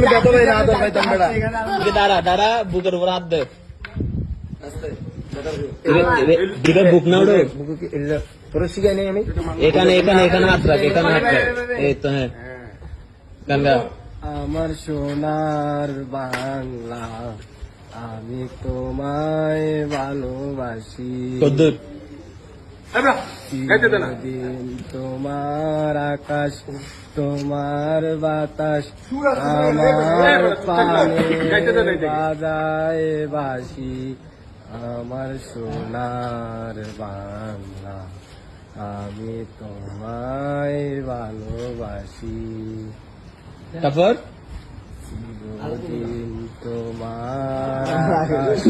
ভাই না দাঁড়া দাঁড়া বুকের উপর হাত দে। এবে- এবে- দিকে বুক না উঠো তোর শিখাই নেই আমি। এখানে এখানে এখানে হাত রাখ এখানে হাত রাখ। এই তো হ্যাঁ। গঙ্গা। আমার সোনার বাংলা আমি তোমায় ভালোবাসি। কদ্দুর। তোমার আকাশ তোমার বাতাস আমার পানে বাজায় বাসি আমার সোনার বাংলা। আমি তোমায় ভালোবাসি। তারপর? চিরদিন তোমার আকাশ।